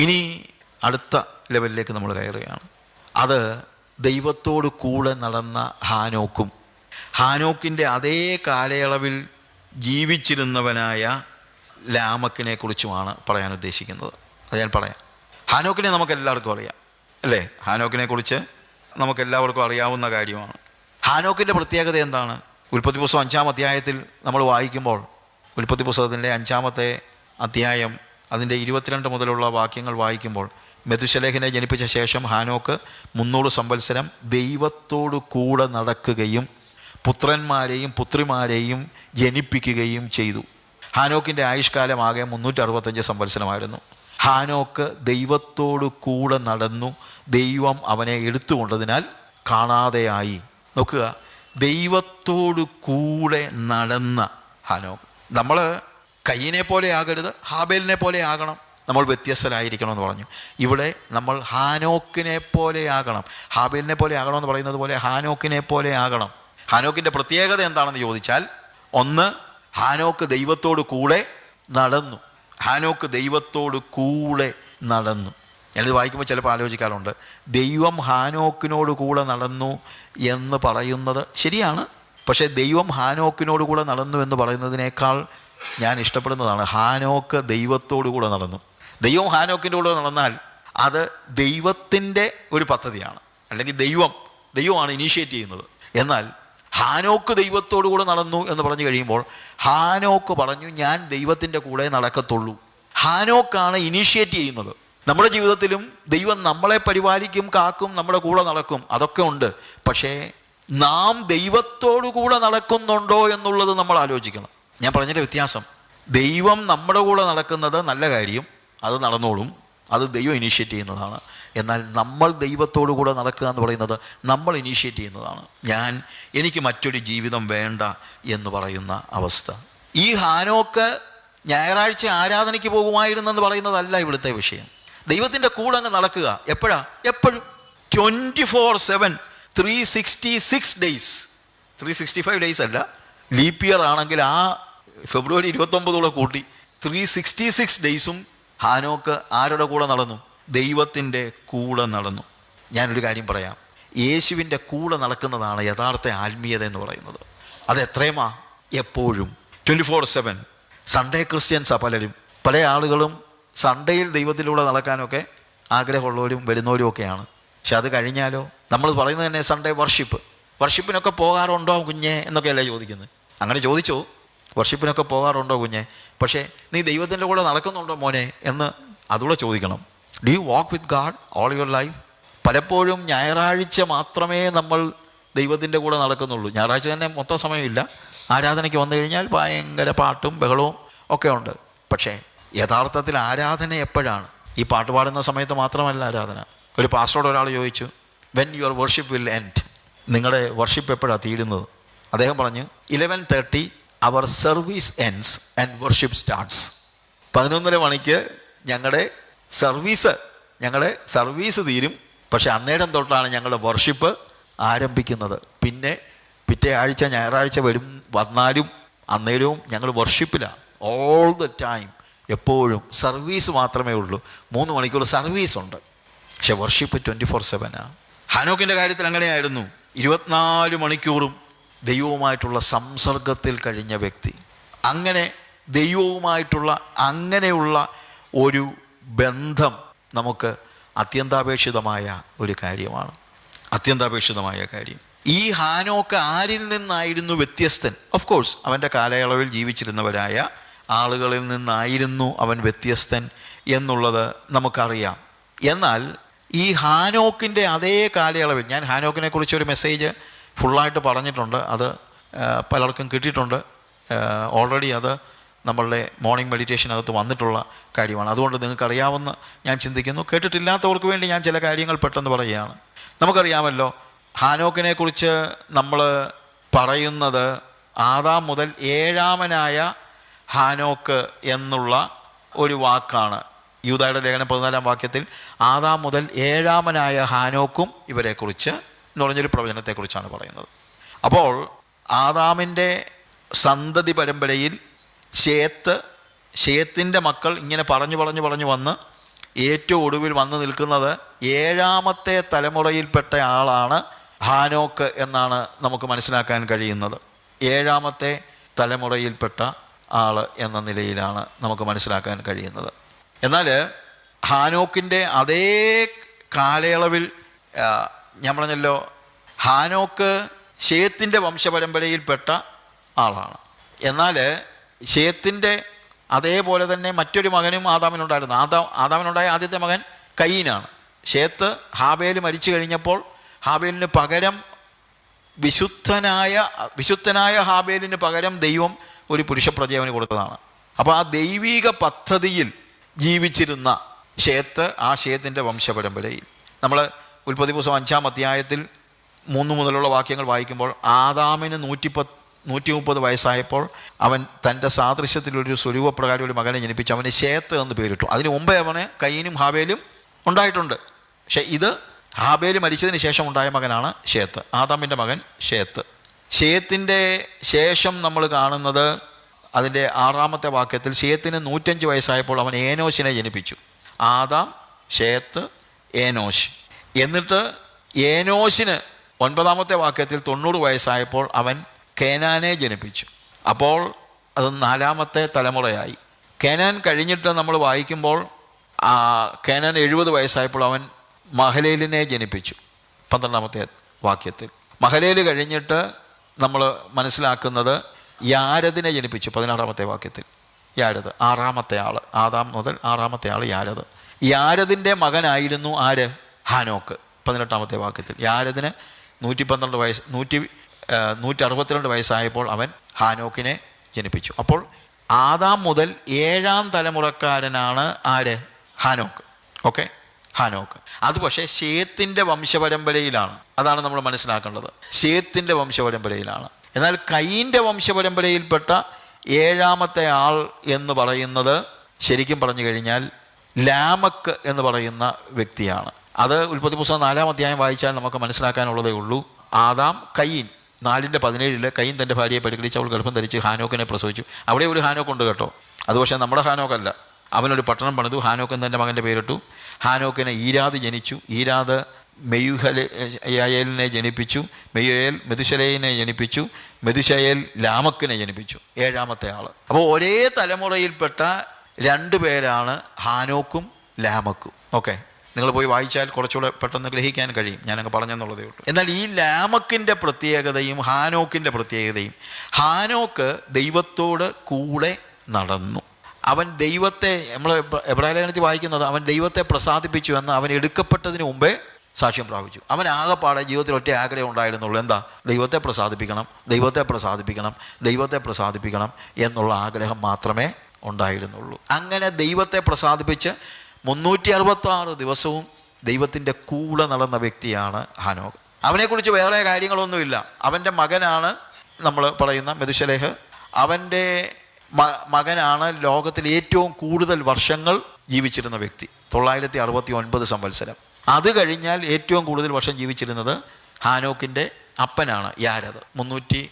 ഇനി അടുത്ത ലെവലിലേക്ക് നമ്മൾ കയറുകയാണ്. അത് ദൈവത്തോട് കൂടെ നടന്ന ഹാനോക്കും ഹാനോക്കിന്റെ അതേ കാലയളവിൽ ജീവിച്ചിരുന്നവനായ ലാമക്കിനെ കുറിച്ചുമാണ് പറയാൻ ഉദ്ദേശിക്കുന്നത്. അത് ഞാൻ പറയാം. ഹാനോക്കിനെ നമുക്ക് എല്ലാവർക്കും അറിയാം അല്ലേ? ഹാനോക്കിനെ കുറിച്ച് നമുക്ക് എല്ലാവർക്കും അറിയാവുന്ന കാര്യമാണ്. ഹാനോക്കിന്റെ പ്രത്യേകത എന്താണ്? ഉൽപ്പത്തി പുസ്തകം അഞ്ചാം അധ്യായത്തിൽ നമ്മൾ വായിക്കുമ്പോൾ ഉൽപ്പത്തി പുസ്തകത്തിന്റെ അഞ്ചാമത്തെ അധ്യായം അതിന്റെ ഇരുപത്തിരണ്ട് മുതലുള്ള വാക്യങ്ങൾ വായിക്കുമ്പോൾ മെതുശലേഖനെ ജനിപ്പിച്ച ശേഷം ഹാനോക്ക് മുന്നൂറ് സംവത്സരം ദൈവത്തോടു കൂടെ നടക്കുകയും പുത്രന്മാരെയും പുത്രിമാരെയും ജനിപ്പിക്കുകയും ചെയ്തു. ഹാനോക്കിന്റെ ആയുഷ്കാലം ആകെ മുന്നൂറ്റി അറുപത്തഞ്ച് സംവത്സരമായിരുന്നു. ഹാനോക്ക് ദൈവത്തോടു കൂടെ നടന്നു ദൈവം അവനെ എടുത്തുകൊണ്ടതിനാൽ കാണാതെയായി. നോക്കുക ദൈവത്തോടു കൂടെ നടന്ന ഹാനോക്ക്. നമ്മൾ കയ്യിനെ പോലെ ആകരുത് ഹാബേലിനെ പോലെ ആകണം നമ്മൾ വ്യത്യസ്തരായിരിക്കണം എന്ന് പറഞ്ഞു. ഇവിടെ നമ്മൾ ഹാനോക്കിനെ പോലെ ആകണം ഹാബേലിനെ പോലെ ആകണമെന്ന് പറയുന്നത് പോലെ ഹാനോക്കിനെ പോലെ ആകണം ഹാനോക്കിന്റെ പ്രത്യേകത എന്താണെന്ന് ചോദിച്ചാൽ ഒന്ന് ഹാനോക്ക് ദൈവത്തോട് കൂടെ നടന്നു. ഹാനോക്ക് ദൈവത്തോട് കൂടെ നടന്നു. ഞാനിത് വായിക്കുമ്പോൾ ചിലപ്പോൾ ആലോചിക്കാറുണ്ട്. ദൈവം ഹാനോക്കിനോട് കൂടെ നടന്നു എന്ന് പറയുന്നത് ശരിയാണ്. പക്ഷേ ദൈവം ഹാനോക്കിനോട് കൂടെ നടന്നു എന്ന് പറയുന്നതിനേക്കാൾ ഞാൻ ഇഷ്ടപ്പെടുന്നതാണ് ഹാനോക്ക് ദൈവത്തോടു കൂടെ നടന്നു. ദൈവം ഹാനോക്കിന്റെ കൂടെ നടന്നാൽ അത് ദൈവത്തിന്റെ ഒരു പദ്ധതിയാണ്. അല്ലെങ്കിൽ ദൈവം ദൈവമാണ് ഇനീഷ്യേറ്റ് ചെയ്യുന്നത്. എന്നാൽ ഹാനോക്ക് ദൈവത്തോടു കൂടെ നടന്നു എന്ന് പറഞ്ഞു കഴിയുമ്പോൾ ഹാനോക്ക് പറഞ്ഞു ഞാൻ ദൈവത്തിന്റെ കൂടെ നടക്കത്തുള്ളൂ. ഹാനോക്കാണ് ഇനീഷ്യേറ്റ് ചെയ്യുന്നത്. നമ്മുടെ ജീവിതത്തിലും ദൈവം നമ്മളെ പരിപാലിക്കും കാക്കും നമ്മുടെ കൂടെ നടക്കും. അതൊക്കെ ഉണ്ട്. പക്ഷേ നാം ദൈവത്തോടു കൂടെ നടക്കുന്നുണ്ടോ എന്നുള്ളത് നമ്മൾ ആലോചിക്കണം. ഞാൻ പറഞ്ഞതിന്റെ വ്യത്യാസം. ദൈവം നമ്മുടെ കൂടെ നടക്കുന്നത് നല്ല കാര്യം അത് നടന്നോളും. അത് ദൈവം ഇനീഷ്യേറ്റ് ചെയ്യുന്നതാണ്. എന്നാൽ നമ്മൾ ദൈവത്തോടു കൂടെ നടക്കുക എന്ന് പറയുന്നത് നമ്മൾ ഇനീഷ്യേറ്റ് ചെയ്യുന്നതാണ്. ഞാൻ എനിക്ക് മറ്റൊരു ജീവിതം വേണ്ട എന്ന് പറയുന്ന അവസ്ഥ. ഈ ഹാനോക്ക് ഞായറാഴ്ച ആരാധനയ്ക്ക് പോകുമായിരുന്നെന്ന് പറയുന്നതല്ല ഇവിടുത്തെ വിഷയം. ദൈവത്തിന്റെ കൂടെ അങ്ങ് നടക്കുക. എപ്പോഴാ? എപ്പോഴും. Twenty four seven three sixty six days three sixty five days അല്ല. ലീപ്പ് ഇയർ ആണെങ്കിൽ ആ ഫെബ്രുവരി ഇരുപത്തൊമ്പതോടെ കൂട്ടി. ത്രീ സിക്സ്റ്റി സിക്സ് ഡേയ്സും ഹാനോക്ക് ആരുടെ കൂടെ നടന്നു? ദൈവത്തിന്റെ കൂടെ നടന്നു. ഞാനൊരു കാര്യം പറയാം. യേശുവിന്റെ കൂടെ നടക്കുന്നതാണ് യഥാർത്ഥ ആത്മീയത എന്ന് പറയുന്നത്. അത് എത്രയുമാ? എപ്പോഴും. ട്വന്റി ഫോർ സെവൻ സൺഡേ ക്രിസ്ത്യൻസാ പലരും. പല ആളുകളും സൺഡേയിൽ ദൈവത്തിലൂടെ നടക്കാനൊക്കെ ആഗ്രഹമുള്ളവരും വരുന്നവരും ഒക്കെയാണ്. പക്ഷെ അത് കഴിഞ്ഞാലോ? നമ്മൾ പറയുന്നത് തന്നെ സൺഡേ വർഷിപ്പ് വർഷിപ്പിനൊക്കെ പോകാറുണ്ടോ കുഞ്ഞെ? എന്നൊക്കെയല്ലേ ചോദിക്കുന്നത്. അങ്ങനെ ചോദിച്ചോ. വർഷിപ്പിനൊക്കെ പോകാറുണ്ടോ കുഞ്ഞെ? പക്ഷേ നീ ദൈവത്തിന്റെ കൂടെ നടക്കുന്നുണ്ടോ മോനെ എന്ന് അതുകൂടെ ചോദിക്കണം. Do you walk with God all your life പലപ്പോഴും ഞായറാഴ്ച മാത്രമേ നമ്മൾ ദൈവത്തിന്റെ കൂടെ നടക്കുന്നുള്ളൂ. ഞായറാഴ്ച തന്നെ മൊത്തം സമയമില്ല. ആരാധനയ്ക്ക് വന്നു കഴിഞ്ഞാൽ ഭയങ്കര പാട്ടും ബഹളവും ഒക്കെ ഉണ്ട്. പക്ഷേ യഥാർത്ഥത്തിൽ ആരാധന എപ്പോഴാണ്? ഈ പാട്ട് പാടുന്ന സമയത്ത് മാത്രമല്ല ആരാധന. ഒരു പാസ്റ്ററോട് ഒരാൾ ചോദിച്ചു when your worship will end നിങ്ങളുടെ വർഷിപ്പ് എപ്പോഴാണ് തീരുന്നത്? അദ്ദേഹം പറഞ്ഞു eleven thirty hour service ends and worship starts പതിനൊന്നര മണിക്ക് ഞങ്ങളുടെ സർവീസ് ഞങ്ങളുടെ സർവീസ് തീരും. പക്ഷേ അന്നേരം തൊട്ടാണ് ഞങ്ങളുടെ വർഷിപ്പ് ആരംഭിക്കുന്നത്. പിന്നെ പിറ്റേ ആഴ്ച ഞായറാഴ്ച വരും വന്നാലും അന്നേരവും ഞങ്ങൾ വർഷിപ്പിലാണ് ഓൾ ദ ടൈം എപ്പോഴും സർവീസ് മാത്രമേ ഉള്ളൂ. മൂന്ന് മണിക്കൂർ സർവീസ് ഉണ്ട്. പക്ഷെ വർഷിപ്പ് ട്വന്റി ഫോർ സെവനാണ് ഹാനോക്കിന്റെ കാര്യത്തിൽ അങ്ങനെയായിരുന്നു. ഇരുപത്തിനാല് മണിക്കൂറും ദൈവവുമായിട്ടുള്ള സംസർഗത്തിൽ കഴിഞ്ഞ വ്യക്തി. അങ്ങനെ ദൈവവുമായിട്ടുള്ള അങ്ങനെയുള്ള ഒരു ബന്ധം നമുക്ക് അത്യന്താപേക്ഷിതമായ ഒരു കാര്യമാണ്. അത്യന്താപേക്ഷിതമായ കാര്യം. ഈ ഹാനോക്ക് ആരിൽ നിന്നായിരുന്നു വ്യത്യസ്തൻ? ഓഫ് കോഴ്സ് അവന്റെ കാലയളവിൽ ജീവിച്ചിരുന്നവരായ ആളുകളിൽ നിന്നായിരുന്നു അവൻ വ്യത്യസ്തൻ എന്നുള്ളത് നമുക്കറിയാം. എന്നാൽ ഈ ഹാനോക്കിന്റെ അതേ കാലയളവിൽ ഞാൻ ഹാനോക്കിനെ കുറിച്ചൊരു മെസ്സേജ് ഫുള്ളായിട്ട് പറഞ്ഞിട്ടുണ്ട്. അത് പലർക്കും കിട്ടിയിട്ടുണ്ട്. ഓൾറെഡി അത് നമ്മളുടെ മോർണിംഗ് മെഡിറ്റേഷൻ മെഡിറ്റേഷനകത്ത് വന്നിട്ടുള്ള കാര്യമാണ്. അതുകൊണ്ട് നിങ്ങൾക്കറിയാവുന്ന ഞാൻ ചിന്തിക്കുന്നു. കേട്ടിട്ടില്ലാത്തവർക്ക് വേണ്ടി ഞാൻ ചില കാര്യങ്ങൾ പെട്ടെന്ന് പറയുകയാണ്. നമുക്കറിയാമല്ലോ ഹാനോക്കിനെ കുറിച്ച് നമ്മൾ പറയുന്നത് ആദാം മുതൽ ഏഴാമനായ ഹാനോക്ക് എന്നുള്ള ഒരു വാക്കാണ്. യൂതായുടെ ലേഖനം പതിനാലാം വാക്യത്തിൽ ആദാം മുതൽ ഏഴാമനായ ഹാനോക്കും ഇവരെക്കുറിച്ച് എന്ന് പറഞ്ഞൊരു പ്രവചനത്തെക്കുറിച്ചാണ് പറയുന്നത്. അപ്പോൾ ആദാമിന്റെ സന്തതി പരമ്പരയിൽ ഷേത്ത് ഷേത്തിന്റെ മക്കൾ ഇങ്ങനെ പറഞ്ഞു പറഞ്ഞു പറഞ്ഞു വന്ന് ഏറ്റവും ഒടുവിൽ വന്നു നിൽക്കുന്നത് ഏഴാമത്തെ തലമുറയിൽപ്പെട്ട ആളാണ് ഹാനോക്ക് എന്നാണ് നമുക്ക് മനസ്സിലാക്കാൻ കഴിയുന്നത്. ഏഴാമത്തെ തലമുറയിൽപ്പെട്ട ആൾ എന്ന നിലയിലാണ് നമുക്ക് മനസ്സിലാക്കാൻ കഴിയുന്നത്. എന്നാൽ ഹാനോക്കിന്റെ അതേ കാലയളവിൽ ഞാൻ പറഞ്ഞല്ലോ ഹാനോക്ക് ഷേത്തിന്റെ വംശപരമ്പരയിൽപ്പെട്ട ആളാണ്. എന്നാൽ ഷേത്തിന്റെ അതേപോലെ തന്നെ മറ്റൊരു മകനും ആദാമിനുണ്ടായിരുന്നു. ആദാം ആദാമിനുണ്ടായ ആദ്യത്തെ മകൻ കയ്യനാണ് ഷേത്ത് ഹാബേൽ മരിച്ചു കഴിഞ്ഞപ്പോൾ ഹാബേലിന് പകരം വിശുദ്ധനായ വിശുദ്ധനായ ഹാബേലിന് പകരം ദൈവം ഒരു പുരുഷ പ്രജീവന് കൊടുത്തതാണ്. അപ്പോൾ ആ ദൈവിക പദ്ധതിയിൽ ജീവിച്ചിരുന്ന ഷേത്ത് ആ ഷേത്തിന്റെ വംശപരമ്പരയിൽ. നമ്മൾ ഉൽപ്പത്തി പുസ്തകം അഞ്ചാം അധ്യായത്തിൽ മൂന്ന് മുതലുള്ള വാക്യങ്ങൾ വായിക്കുമ്പോൾ ആദാമിന് നൂറ്റിപ്പത്ത് നൂറ്റി മുപ്പത് വയസ്സായപ്പോൾ അവൻ തന്റെ സാദൃശ്യത്തിലൊരു സ്വരൂപപ്രകാരം ഒരു മകനെ ജനിപ്പിച്ചു. അവന് ശേത്ത് എന്ന് പേരിട്ടു. അതിന് മുമ്പേ അവന് കയ്യനും ഹാബേലും ഉണ്ടായിട്ടുണ്ട്. പക്ഷേ ഇത് ഹാബേൽ മരിച്ചതിന് ശേഷം ഉണ്ടായ മകനാണ് ഷേത്ത് ആദാമിന്റെ മകൻ ഷേത്ത് ഷേത്തിന്റെ ശേഷം നമ്മൾ കാണുന്നത് അതിന്റെ ആറാമത്തെ വാക്യത്തിൽ ഷേത്തിന് നൂറ്റഞ്ച് വയസ്സായപ്പോൾ അവൻ ഏനോശിനെ ജനിപ്പിച്ചു. ആദാം ഷേത്ത് ഏനോശ്. എന്നിട്ട് ഏനോശിന് ഒൻപതാമത്തെ വാക്യത്തിൽ തൊണ്ണൂറ് വയസ്സായപ്പോൾ അവൻ കേനാനെ ജനിപ്പിച്ചു. അപ്പോൾ അത് നാലാമത്തെ തലമുറയായി. കേനാൻ കഴിഞ്ഞിട്ട് നമ്മൾ വായിക്കുമ്പോൾ കേനാൻ എഴുപത് വയസ്സായപ്പോൾ അവൻ മഹലേലിനെ ജനിപ്പിച്ചു. പന്ത്രണ്ടാമത്തെ വാക്യത്തിൽ. മഹലേൽ കഴിഞ്ഞിട്ട് നമ്മൾ മനസ്സിലാക്കുന്നത് യാരദിനെ ജനിപ്പിച്ചു പതിനാറാമത്തെ വാക്യത്തിൽ. യാരത് ആറാമത്തെ ആൾ ആദാം മുതൽ ആറാമത്തെ ആൾ യാരത് യാരദിന്റെ മകനായിരുന്നു ആര്? ഹാനോക്ക് പതിനെട്ടാമത്തെ വാക്യത്തിൽ. യാരദിന് നൂറ്റി പന്ത്രണ്ട് വയസ്സ് നൂറ്റി നൂറ്റി അറുപത്തിരണ്ട് വയസ്സായപ്പോൾ അവൻ ഹാനോക്കിനെ ജനിപ്പിച്ചു. അപ്പോൾ ആദാം മുതൽ ഏഴാം തലമുറക്കാരനാണ് ആര്? ഹാനോക്ക്. ഓക്കെ? ഹാനോക്ക്. അത് പക്ഷേ ഷേത്തിന്റെ വംശപരമ്പരയിലാണ്. അതാണ് നമ്മൾ മനസ്സിലാക്കേണ്ടത്. ഷേത്തിന്റെ വംശപരമ്പരയിലാണ്. എന്നാൽ കൈയിന്റെ വംശപരമ്പരയിൽപ്പെട്ട ഏഴാമത്തെ ആൾ എന്ന് പറയുന്നത് ശരിക്കും പറഞ്ഞു കഴിഞ്ഞാൽ ലാമക്ക് എന്ന് പറയുന്ന വ്യക്തിയാണ്. അത് ഉൽപ്പത്തി പുസ്തകം നാലാം അധ്യായം വായിച്ചാൽ നമുക്ക് മനസ്സിലാക്കാനുള്ളതേ ഉള്ളൂ. ആദാം കയ്യൻ നാലിന്റെ പതിനേഴിൽ കയ്യിൻ തന്റെ ഭാര്യയെ പരിഗണിച്ച് അവൾ ഗർഭം ധരിച്ച് ഹാനോക്കിനെ പ്രസവിച്ചു. അവിടെ ഒരു ഹാനോക്ക് ഹാനോക്കുണ്ട് കേട്ടോ. അത് പക്ഷേ നമ്മുടെ ഹാനോക്കല്ല അവനൊരു പട്ടണം പണിതു ഹാനോക്ക് തന്റെ മകന്റെ പേരിട്ടു. ഹാനോക്കിനെ ഈരാദ് ജനിച്ചു. ഈരാദ് മെയുഹലയേലിനെ ജനിപ്പിച്ചു. മെയുയേൽ മെതുശലയിനെ ജനിപ്പിച്ചു. മെതുശയേൽ ലാമക്കിനെ ജനിപ്പിച്ചു. ഏഴാമത്തെ ആൾ അപ്പോൾ ഒരേ തലമുറയിൽപ്പെട്ട രണ്ട് പേരാണ് ഹാനോക്കും ലാമക്കും. ഓക്കെ. നിങ്ങൾ പോയി വായിച്ചാൽ കുറച്ചുകൂടെ പെട്ടെന്ന് ഗ്രഹിക്കാൻ കഴിയും. ഞാനങ്ങ് പറഞ്ഞെന്നുള്ളതേ ഉള്ളൂ. എന്നാൽ ഈ ലാമക്കിന്റെ പ്രത്യേകതയും ഹാനോക്കിന്റെ പ്രത്യേകതയും ഹാനോക്ക് ദൈവത്തോട് കൂടെ നടന്നു. അവൻ ദൈവത്തെ നമ്മൾ എബ്രാഹിലേഖനത്തിൽ വായിക്കുന്നത് അവൻ ദൈവത്തെ പ്രസാദിപ്പിച്ചു എന്ന് അവൻ എടുക്കപ്പെട്ടതിന് മുമ്പേ സാക്ഷ്യം പ്രാപിച്ചു. അവൻ ആകെപ്പാടെ ജീവിതത്തിൽ ഒറ്റ ആഗ്രഹം ഉണ്ടായിരുന്നുള്ളൂ. എന്താ? ദൈവത്തെ പ്രസാദിപ്പിക്കണം ദൈവത്തെ പ്രസാദിപ്പിക്കണം ദൈവത്തെ പ്രസാദിപ്പിക്കണം എന്നുള്ള ആഗ്രഹം മാത്രമേ ഉണ്ടായിരുന്നുള്ളൂ. അങ്ങനെ ദൈവത്തെ പ്രസാദിപ്പിച്ച് മുന്നൂറ്റി അറുപത്താറ് ദിവസവും ദൈവത്തിന്റെ കൂടെ നടന്ന വ്യക്തിയാണ് ഹാനോക്ക് അവനെക്കുറിച്ച് വേറെ കാര്യങ്ങളൊന്നുമില്ല. അവന്റെ മകനാണ് നമ്മൾ പറയുന്ന മെതുശലേഹ്. അവന്റെ മകനാണ് ലോകത്തിൽ ഏറ്റവും കൂടുതൽ വർഷങ്ങൾ ജീവിച്ചിരുന്ന വ്യക്തി. തൊള്ളായിരത്തി അറുപത്തി ഒൻപത് സംവത്സരം. അത് കഴിഞ്ഞാൽ ഏറ്റവും കൂടുതൽ വർഷം ജീവിച്ചിരുന്നത് ഹാനോക്കിന്റെ അപ്പനാണ് യാരത്. മുന്നൂറ്റി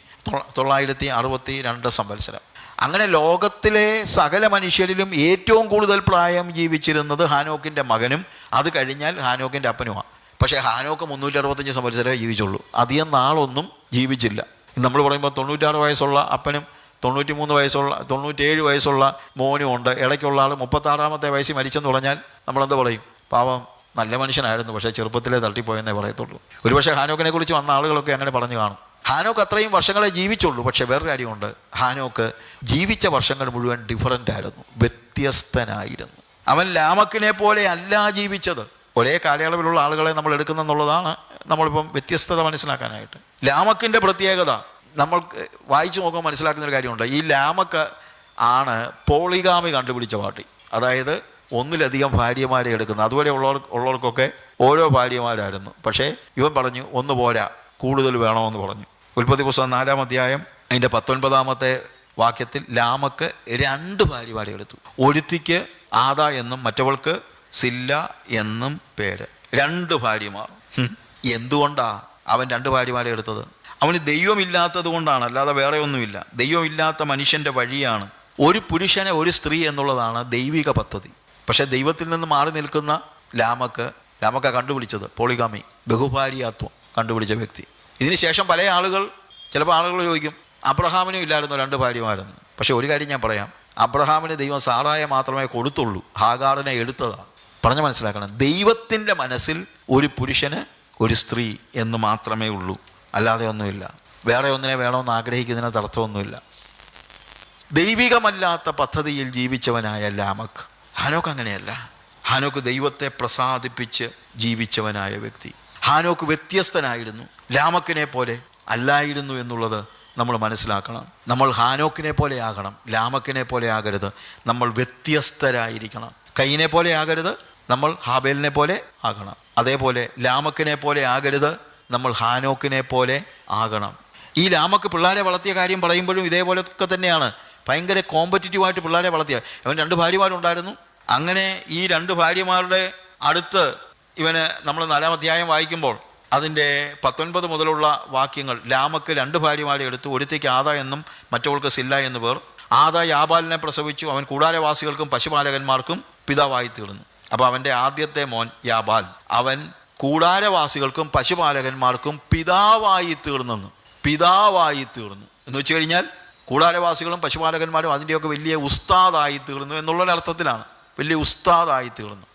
തൊള്ളായിരത്തി അറുപത്തി രണ്ട് സംവത്സരം. അങ്ങനെ ലോകത്തിലെ സകല മനുഷ്യരിലും ഏറ്റവും കൂടുതൽ പ്രായം ജീവിച്ചിരുന്നത് ഹാനോക്കിന്റെ മകനും അത് കഴിഞ്ഞാൽ ഹാനോക്കിന്റെ അപ്പനുമാണ് പക്ഷേ ഹാനോക്ക് മുന്നൂറ്റി അറുപത്തഞ്ച് സംവത്സരമേ ജീവിച്ചുള്ളൂ. അധികം നാളൊന്നും ജീവിച്ചില്ല. നമ്മൾ പറയുമ്പോൾ തൊണ്ണൂറ്റാറ് വയസ്സുള്ള അപ്പനും തൊണ്ണൂറ്റി മൂന്ന് വയസ്സുള്ള തൊണ്ണൂറ്റേഴ് വയസ്സുള്ള മോനും ഉണ്ട്. ഇടയ്ക്കുള്ള ആൾ മുപ്പത്താറാമത്തെ വയസ്സിൽ മരിച്ചെന്ന് പറഞ്ഞാൽ നമ്മളെന്ത് പറയും? പാവം നല്ല മനുഷ്യനായിരുന്നു പക്ഷേ ചെറുപ്പത്തിലേ തട്ടിപ്പോയെന്നേ പറയത്തുള്ളൂ. ഒരുപക്ഷെ ഹാനോക്കിനെ കുറിച്ച് വന്ന ആളുകളൊക്കെ അങ്ങനെ പറഞ്ഞു കാണും. ഹാനോക്ക് അത്രയും വർഷങ്ങളെ ജീവിച്ചുള്ളൂ. പക്ഷെ വേറൊരു കാര്യമുണ്ട്. ഹാനോക്ക് ജീവിച്ച വർഷങ്ങൾ മുഴുവൻ ഡിഫറന്റ് ആയിരുന്നു. വ്യത്യസ്തനായിരുന്നു. അവൻ ലാമക്കിനെ പോലെ അല്ല ജീവിച്ചത്. ഒരേ കാലയളവിലുള്ള ആളുകളെ നമ്മൾ എടുക്കുന്നെന്നുള്ളതാണ് നമ്മളിപ്പം വ്യത്യസ്തത മനസ്സിലാക്കാനായിട്ട്. ലാമക്കിന്റെ പ്രത്യേകത നമ്മൾക്ക് വായിച്ചു നോക്കുമ്പോൾ മനസ്സിലാക്കുന്ന ഒരു കാര്യമുണ്ട്. ഈ ലാമക്ക് ആണ് പോളിഗാമി കണ്ടുപിടിച്ച പാർട്ടി. അതായത് ഒന്നിലധികം ഭാര്യമാരെ എടുക്കുന്നത്. അതുപോലെ ഉള്ളവർ ഉള്ളവർക്കൊക്കെ ഓരോ ഭാര്യമാരായിരുന്നു. പക്ഷേ ഇവൻ പറഞ്ഞു ഒന്ന് പോരാ. കൂടുതൽ വേണമെന്ന് പറഞ്ഞു. ഉൽപ്പത്തി പുസ്തകം നാലാം അധ്യായം അതിന്റെ പത്തൊൻപതാമത്തെ വാക്യത്തിൽ ലാമക്ക് രണ്ട് ഭാര്യമാരെ എടുത്തു ഒരുത്തിക്ക് ആദ എന്നും മറ്റവൾക്ക് സില്ല എന്നും പേര്. രണ്ട് ഭാര്യമാർ. എന്തുകൊണ്ടാ അവൻ രണ്ട് ഭാര്യമാരെ എടുത്തത്? അവന് ദൈവമില്ലാത്തത് കൊണ്ടാണ് അല്ലാതെ വേറെ ഒന്നുമില്ല. ദൈവമില്ലാത്ത മനുഷ്യന്റെ വഴിയാണ്. ഒരു പുരുഷനെ ഒരു സ്ത്രീ എന്നുള്ളതാണ് ദൈവിക പദ്ധതി. പക്ഷേ ദൈവത്തിൽ നിന്ന് മാറി നിൽക്കുന്ന ലാമക്ക് ലാമക്ക കണ്ടുപിടിച്ചത് പോളിഗാമി ബഹുഭാര്യാത്വം കണ്ടുപിടിച്ച വ്യക്തി. ഇതിനുശേഷം പല ആളുകൾ ചിലപ്പോൾ ആളുകൾ ചോദിക്കും അബ്രഹാമിനും ഇല്ലായിരുന്നു രണ്ട് ഭാര്യമായിരുന്നു പക്ഷേ ഒരു കാര്യം ഞാൻ പറയാം അബ്രഹാമിന് ദൈവം സാറായ മാത്രമേ കൊടുത്തുള്ളൂ ഹാഗാറിനെ എടുത്തതാണ് പറഞ്ഞ് മനസ്സിലാക്കണം ദൈവത്തിന്റെ മനസ്സിൽ ഒരു പുരുഷന് ഒരു സ്ത്രീ എന്ന് മാത്രമേ ഉള്ളൂ അല്ലാതെ ഒന്നുമില്ല. വേറെ ഒന്നിനെ വേണമെന്ന് ആഗ്രഹിക്കുന്നതിന് തടസ്സമൊന്നുമില്ല. ദൈവികമല്ലാത്ത പദ്ധതിയിൽ ജീവിച്ചവനായ ലാമക്ക് ഹാനോക്ക് അങ്ങനെയല്ല. ഹാനോക്ക് ദൈവത്തെ പ്രസാദിപ്പിച്ച് ജീവിച്ചവനായ വ്യക്തി. ഹാനോക്ക് വ്യത്യസ്തനായിരുന്നു. ലാമക്കിനെ പോലെ അല്ലായിരുന്നു എന്നുള്ളത് നമ്മൾ മനസ്സിലാക്കണം. നമ്മൾ ഹാനോക്കിനെ പോലെ ആകണം. ലാമക്കിനെ പോലെ ആകരുത്. നമ്മൾ വ്യത്യസ്തരായിരിക്കണം. കൈയിനെ പോലെ ആകരുത്. നമ്മൾ ഹാബേലിനെ പോലെ ആകണം. അതേപോലെ ലാമക്കിനെ പോലെ ആകരുത്. നമ്മൾ ഹാനോക്കിനെ പോലെ ആകണം. ഈ ലാമക്ക് പിള്ളേരെ വളർത്തിയ കാര്യം പറയുമ്പോഴും ഇതേപോലൊക്കെ തന്നെയാണ്. ഭയങ്കര കോമ്പറ്റീറ്റീവായിട്ട് പിള്ളേരെ വളർത്തിയ. അവൻ രണ്ട് ഭാര്യമാരുണ്ടായിരുന്നു. അങ്ങനെ ഈ രണ്ട് ഭാര്യമാരുടെ അടുത്ത് ഇവന് നമ്മൾ നാലാം അധ്യായം വായിക്കുമ്പോൾ അതിന്റെ പത്തൊൻപത് മുതലുള്ള വാക്യങ്ങൾ ലാമക്ക് രണ്ട് ഭാര്യമാരെ എടുത്ത് ഒരുത്തേക്ക് ആദ എന്നും മറ്റവൾക്ക് സില്ല എന്ന് പേർ. ആദ യാബാലിനെ പ്രസവിച്ചു അവൻ കൂടാരവാസികൾക്കും പശുപാലകന്മാർക്കും പിതാവായി തീർന്നു. അപ്പോൾ അവന്റെ ആദ്യത്തെ മോൻ യാബാൽ. അവൻ കൂടാരവാസികൾക്കും പശുപാലകന്മാർക്കും പിതാവായി തീർന്നെന്ന്. പിതാവായി തീർന്നു. എന്ന് വെച്ച് കഴിഞ്ഞാൽ കൂടാരവാസികളും പശുപാലകന്മാരും അതിന്റെയൊക്കെ വലിയ ഉസ്താദായി തീർന്നു എന്നുള്ളൊരർത്ഥത്തിലാണ്. വലിയ ഉസ്താദായി തീർന്നു.